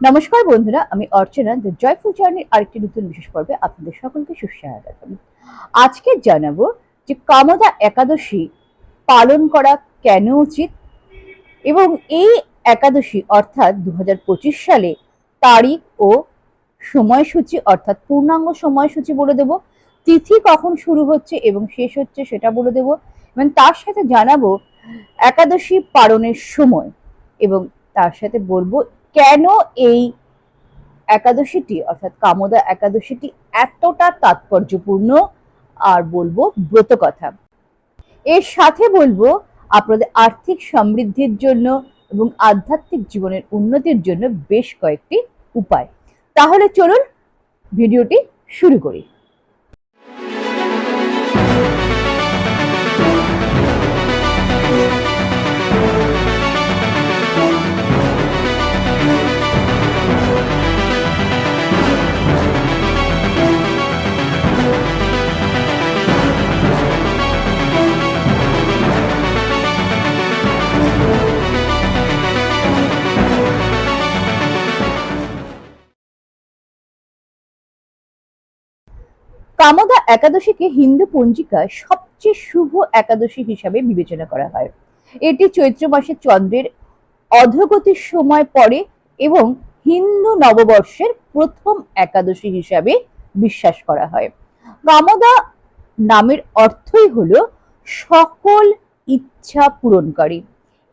নমস্কার বন্ধুরা, আমি অর্চনা দ্য জয়ফুল জার্নির আরেকটি নতুন বিশেষ পর্বে আপনাদের সকলকে সুস্বাগতম আজকে জানাব যে কামদা একাদশী পালন করা কেন উচিত এবং এই একাদশী অর্থাৎ দু হাজার পঁচিশ সালে তারিখ ও সময়সূচি অর্থাৎ পূর্ণাঙ্গ সময়সূচি বলে দেব, তিথি কখন শুরু হচ্ছে এবং শেষ হচ্ছে সেটা বলে দেব, এবং তার সাথে জানাব একাদশী পালনের সময় এবং তার সাথে বলব কেন এই একাদশীটি, অর্থাৎ কামদা একাদশীটি এতটা তাৎপর্যপূর্ণ? আর বলব ব্রত কথা। এর সাথে বলব আপনাদের আর্থিক সমৃদ্ধির জন্য এবং আধ্যাত্মিক জীবনের উন্নতির জন্য বেশ কয়েকটি উপায়। তাহলে চলুন ভিডিওটি শুরু করি। কামদা একাদশীকে হিন্দু পঞ্জিকায় সবচেয়ে শুভ একাদশী হিসাবে বিবেচনা করা হয়। এটি চৈত্র মাসে চন্দ্রের অধগতির সময় পড়ে এবং হিন্দু নববর্ষের প্রথম একাদশী হিসাবে বিশ্বাস করা হয়। কামদা নামের অর্থই হলো সকল ইচ্ছা পূরণকারী।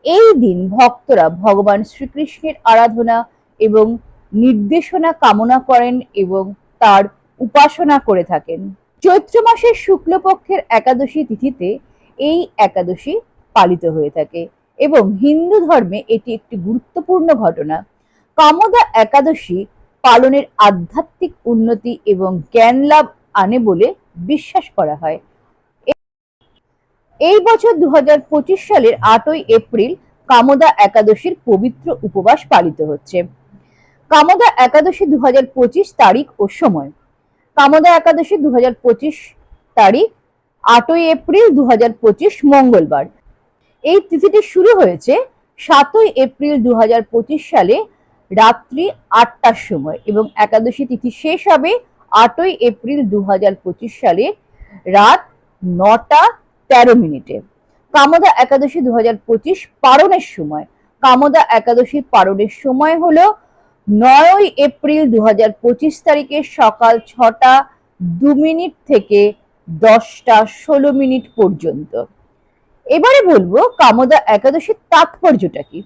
এই দিন ভক্তরা ভগবান শ্রীকৃষ্ণের আরাধনা এবং নির্দেশনা কামনা করেন এবং তার উপাসনা করে থাকেন। চৈত্র মাসের শুক্লপক্ষের একাদশী তিথিতে এই একাদশী পালিত হয়ে থাকে এবং হিন্দু ধর্মে এটি একটি গুরুত্বপূর্ণ ঘটনা। কামদা একাদশী পালনের আধ্যাত্মিক উন্নতি এবং জ্ঞান লাভ আনে বলে বিশ্বাস করা হয়। এই বছর দু হাজার পঁচিশ সালের আটই এপ্রিল কামদা একাদশীর পবিত্র উপবাস পালিত হচ্ছে। কামদা একাদশী দু হাজার পঁচিশ তারিখ ও সময়। কামদা একাদশী দু হাজার পঁচিশ তারিখ, আটই এপ্রিল দু হাজার পঁচিশ মঙ্গলবার। এই তিথিটি শুরু হয়েছে সাতই এপ্রিল দু হাজার পঁচিশ সালে রাত্রি আটটার সময় এবং একাদশী তিথি শেষ হবে আটই এপ্রিল দু হাজার পঁচিশ সালে রাত নটা তেরো মিনিটে। কামদা একাদশী দুহাজার পঁচিশ পারণের সময়। কামদা একাদশী পারণের সময় হলো নয়ই এপ্রিল দু হাজার পঁচিশ তারিখে সকাল ছটা দু মিনিট থেকে দশটা ষোলো মিনিট পর্যন্ত। এবারে বলব কামদা একাদশীর তাৎপর্যটা কি?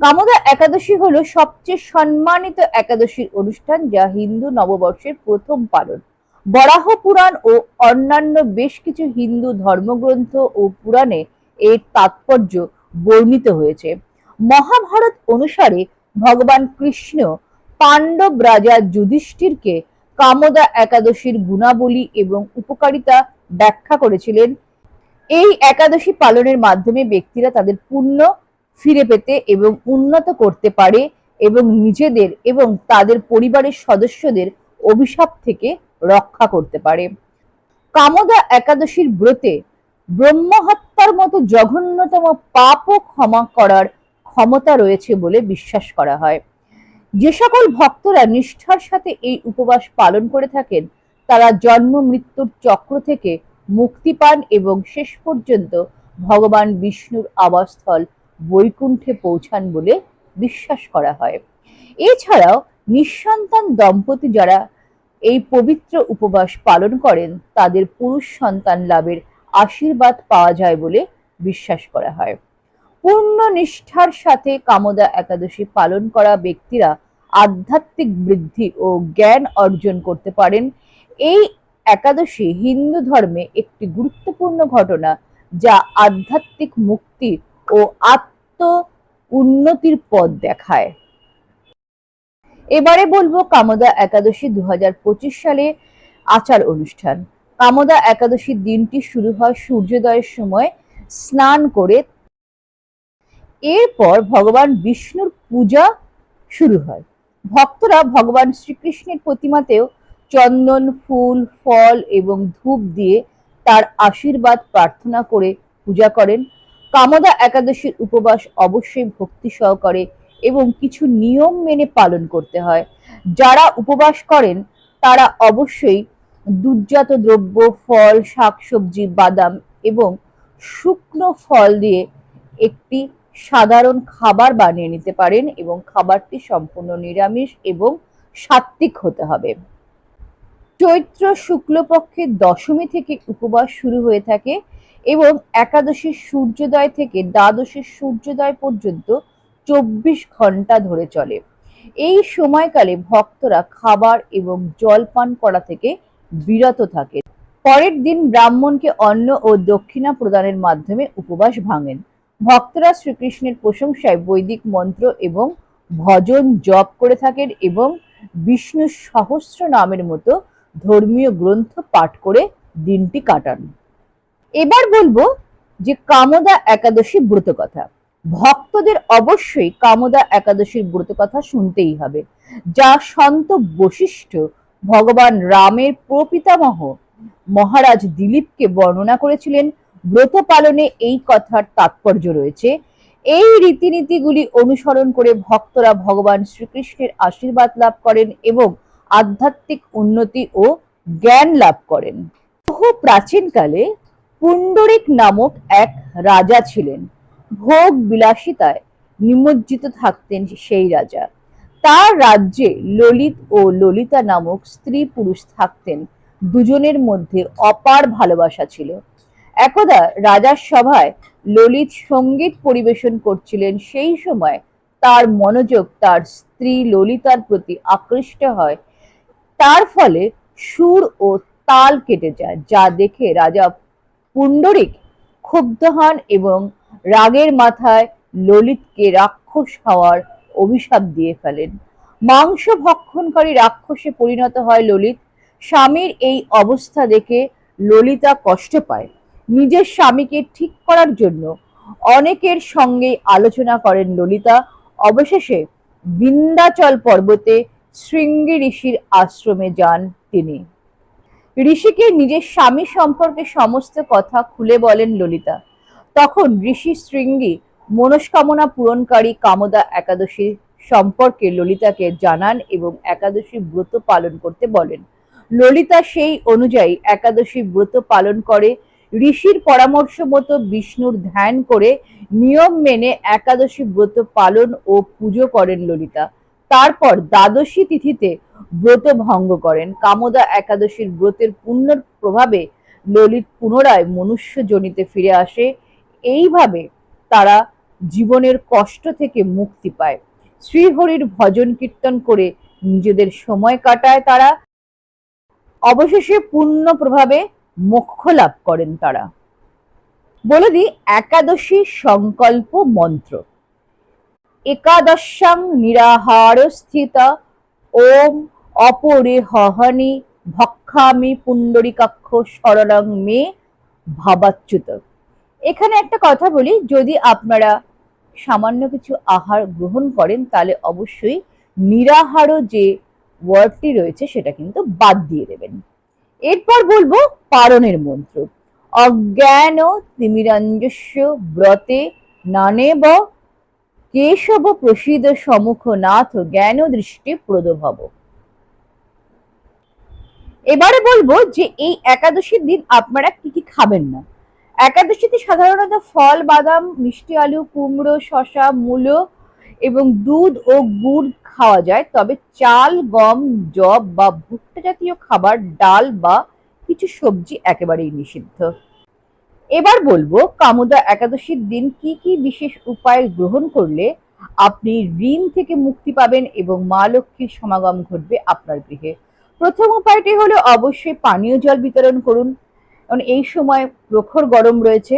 কামদা একাদশী হলো সবচেয়ে সম্মানিত একাদশীর অনুষ্ঠান যা হিন্দু নববর্ষের প্রথম পালন। বরাহ পুরাণ ও অন্যান্য বেশ কিছু হিন্দু ধর্মগ্রন্থ ও পুরাণে এর তাৎপর্য বর্ণিত হয়েছে। মহাভারত অনুসারে ভগবান কৃষ্ণ পাণ্ডব রাজা যুধিষ্ঠিরকে কামদা একাদশীর গুণাবলী এবং উপকারিতা ব্যাখ্যা করেছিলেন। এই একাদশী পালনের মাধ্যমে ব্যক্তিরা তাদের পুণ্য ফিরে পেতে এবং উন্নত করতে পারে এবং নিজেদের এবং তাদের পরিবারের সদস্যদের অভিশাপ থেকে রক্ষা করতে পারে। কামদা একাদশীর ব্রতে ব্রহ্মহত্যার মতো জঘন্যতম পাপও ক্ষমা করার ক্ষমতা রয়েছে বলে বিশ্বাস করা হয়। যে সকল ভক্তরা নিষ্ঠার সাথে এই উপবাস পালন করে থাকেন, তারা জন্ম, মৃত্যুর চক্র থেকে মুক্তি পান এবং শেষ পর্যন্ত ভগবান বিষ্ণুর আবাসস্থল বৈকুণ্ঠে পৌঁছান বলে বিশ্বাস করা হয়। এছাড়াও নিঃসন্তান দম্পতি যারা এই পবিত্র উপবাস পালন করেন, তাদের পুরুষ সন্তান লাভের আশীর্বাদ পাওয়া যায় বলে বিশ্বাস করা হয়। পূর্ণ নিষ্ঠার সাথে কামদা একাদশী পালন করা ব্যক্তিরা আধ্যাত্মিক বৃদ্ধি ও জ্ঞান অর্জন করতে পারেন। এই একাদশী হিন্দু ধর্মে একটি গুরুত্বপূর্ণ ঘটনা যা আধ্যাত্মিক মুক্তি ও আত্ম উন্নতির পথ দেখায়। এবারে বলব কামদা একাদশী দু হাজার পঁচিশ সালে আচার অনুষ্ঠান। কামদা একাদশীর দিনটি শুরু হয় সূর্যোদয়ের সময়। স্নান করে এরপর ভগবান বিষ্ণুর পূজা শুরু হয়। ভক্তরা ভগবান শ্রীকৃষ্ণের প্রতিমাতেও চন্দন, ফুল, ফল এবং ধূপ দিয়ে তার আশীর্বাদ প্রার্থনা করে পূজা করেন। কামদা একাদশীর উপবাস অবশ্যই ভক্তি সহকারে এবং কিছু নিয়ম মেনে পালন করতে হয়। যারা উপবাস করেন, তারা অবশ্যই দুধজাত দ্রব্য, ফল, শাকসবজি, বাদাম এবং শুকনো ফল দিয়ে একটি সাধারণ খাবার বানিয়ে নিতে পারেন এবং খাবারটি সম্পূর্ণ নিরামিষ এবং সাত্ত্বিক হতে হবে। চৈত্র শুক্লপক্ষের দশমী থেকে উপবাস শুরু হয়ে থাকে এবং একাদশীর সূর্যোদয় থেকে দ্বাদশীর সূর্যোদয় পর্যন্ত চব্বিশ ঘণ্টা ধরে চলে। এই সময়কালে ভক্তরা খাবার এবং জল পান করা থেকে বিরত থাকে পরের দিন ব্রাহ্মণকে অন্ন ও দক্ষিণা প্রদানের মাধ্যমে উপবাস ভাঙেন। ভক্তরা শ্রীকৃষ্ণের প্রশংসায় বৈদিক মন্ত্র এবং ভজন জপ করে থাকেন এবং বিষ্ণু সহস্র নামের মতো ধর্মীয় গ্রন্থ পাঠ করে দিনটি কাটান। এবার বলব যে কামদা একাদশী ব্রত কথা। ভক্তদের অবশ্যই কামদা একাদশীর ব্রত কথা শুনতেই হবে। যা সন্ত বশিষ্ঠ ভগবান রামের প্রপিতামহ মহারাজ দিলীপকে বর্ণনা করেছিলেন ব্রত পালনে এই কথার তাৎপর্য রয়েছে। এই রীতিনীতিগুলি অনুসরণ করে ভক্তরা ভগবান শ্রীকৃষ্ণের আশীর্বাদ লাভ করেন এবং আধ্যাত্মিক উন্নতি ও জ্ঞান লাভ করেন। বহু প্রাচীনকালে পুণ্ডরিক নামক এক রাজা ছিলেন। ভোগ বিলাসিতায় নিমজ্জিত থাকতেন সেই রাজা। তার রাজ্যে ললিত ও ললিতা নামক স্ত্রী পুরুষ থাকতেন। দুজনের মধ্যে অপার ভালোবাসা ছিল। একদা রাজার সভায় ললিত সংগীত পরিবেশন করছিলেন, সেই সময় তার মনোযোগ তার স্ত্রী ললিতার প্রতি আকৃষ্ট হয়। তার ফলে সুর ও তাল কেটে যায়, যা দেখে রাজা পুণ্ডরিক ক্ষুব্ধ হন এবং রাগের মাথায় ললিতকে রাক্ষস হওয়ার অভিশাপ দিয়ে ফেলেন। মাংস ভক্ষণকারী রাক্ষসে পরিণত হয় ললিত। স্বামীর এই অবস্থা দেখে ললিতা কষ্ট পায়। নিজের স্বামীকে ঠিক করার জন্য অনেকের সঙ্গে আলোচনা করেন ললিতা। অবশেষে বিন্দাচল পর্বতে শৃঙ্গী ঋষির আশ্রমে যান তিনি। ঋষিকে নিজের স্বামী সম্পর্কে সমস্ত কথা খুলে বলেন ললিতা। তখন ঋষি শৃঙ্গী মনস্কামনা পূরণকারী কামদা একাদশী সম্পর্কে ললিতাকে জানান এবং একাদশী ব্রত পালন করতে বলেন। ললিতা সেই অনুযায়ী একাদশী ব্রত পালন করে ঋষির পরামর্শ মতো বিষ্ণুর ধ্যান করে নিয়ম মেনে একাদশী ব্রত পালন ও পুজো করেন ললিতা। তারপর দ্বাদশী তিথিতে ব্রত ভঙ্গ করেন। কামদা একাদশীর ব্রতের পুণ্যর প্রভাবে ললিত পুনরায় মনুষ্য জনিতে ফিরে আসে। এইভাবে তারা জীবনের কষ্ট থেকে মুক্তি পায়। শ্রীহরির ভজন কীর্তন করে নিজেদের সময় কাটায় তারা। অবশেষে পূর্ণ প্রভাবে মোক্ষ লাভ করেন তারা। বলে দিই, একাদশী সংকল্প মন্ত্র। একাদশাং নিরাহার স্থিত ওম অপরে হহনি ভক্ষামি পুণ্ডরিকাক্ষ শরণং মে ভাবাচ্যুত। এখানে একটা কথা বলি, যদি আপনারা সামান্য কিছু আহার গ্রহণ করেন, তাহলে অবশ্যই নিরাহারও যে ওয়ার্ডটি রয়েছে, সেটা কিন্তু বাদ দিয়ে দেবেন। এরপর বলব পারণের মন্ত্র। অজ্ঞান তিমিরঞ্জস্য ব্রতে নানেব কেশব প্রসিদ সমুখ নাথ জ্ঞান দৃষ্টি প্রদভব। এবারে বলব যে এই একাদশীর দিন আপনারা কি কি খাবেন না? একাদশীতে সাধারণত ফল, বাদাম, মিষ্টি আলু, কুমড়ো, শসা, মূলো এবং দুধ ও গুড় খাওয়া যায়, তবে চাল, গম জব বা ভুট্টা জাতীয় খাবার, ডাল বা কিছু সবজি একেবারেই নিষিদ্ধ। এবার বলব, কামুদা একাদশীর দিন কি কি বিশেষ উপায় গ্রহণ করলে আপনি ঋণ থেকে মুক্তি পাবেন এবং মা লক্ষ্মীর সমাগম ঘটবে আপনার গৃহে? প্রথম উপায়টি হলো অবশ্যই পানীয় জল বিতরণ করুন। কারণ এই সময় প্রখর গরম রয়েছে।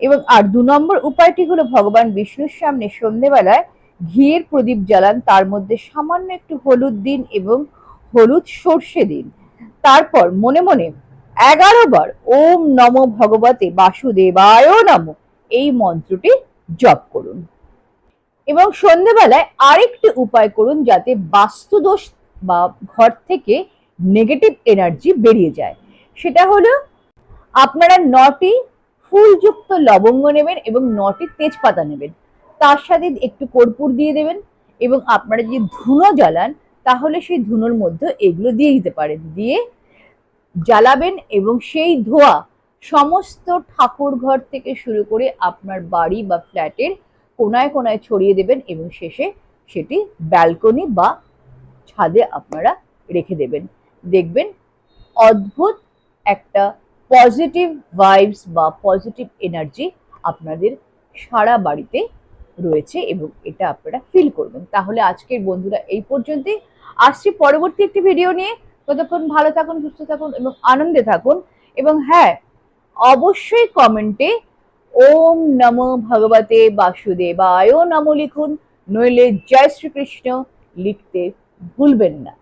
এবং আর দু নম্বর উপায়টি হলো ভগবান বিষ্ণুর সামনে সন্ধেবেলায় ঘিয়ের প্রদীপ জ্বালান, তার মধ্যে সামান্য একটু হলুদ দিন এবং হলুদ সর্ষে দিন। তারপর মনে মনে এগারো বার ওম নম ভগবতে বাসুদেবায় নম, এই মন্ত্রটি জপ করুন। এবং সন্ধেবেলায় আরেকটি উপায় করুন যাতে বাস্তুদোষ বা ঘর থেকে নেগেটিভ এনার্জি বেরিয়ে যায়। সেটা হলো, আপনারা নটি ফুলযুক্ত লবঙ্গ নেবেন এবং নটি তেজপাতা নেবেন। তার সাথে একটু কর্পূর দিয়ে দেবেন এবং আপনারা যদি ধুনো জ্বালান, তাহলে সেই ধুনোর মধ্যে এগুলো দিয়ে দিতে পারেন। দিয়ে জ্বালাবেন এবং সেই ধোঁয়া সমস্ত ঠাকুর ঘর থেকে শুরু করে আপনার বাড়ি বা ফ্ল্যাটের কোনায় কোনায় ছড়িয়ে দেবেন এবং শেষে সেটি ব্যালকনি বা ছাদে আপনারা রেখে দেবেন। দেখবেন অদ্ভুত একটা পজিটিভ ভাইবস বা পজিটিভ এনার্জি আপনাদের সারা বাড়িতে রয়েছে এবং এটা আপনারা ফিল করবেন। তাহলে আজকের বন্ধুরা এই পর্যন্তই। আসছি পরবর্তী একটি ভিডিও নিয়ে। ততক্ষণ ভালো থাকুন, সুস্থ থাকুন এবং আনন্দে থাকুন। এবং হ্যাঁ অবশ্যই কমেন্টে ওম নম ভগবতে বাসুদেবায় নম লিখুন। নইলে জয় শ্রীকৃষ্ণ লিখতে ভুলবেন না।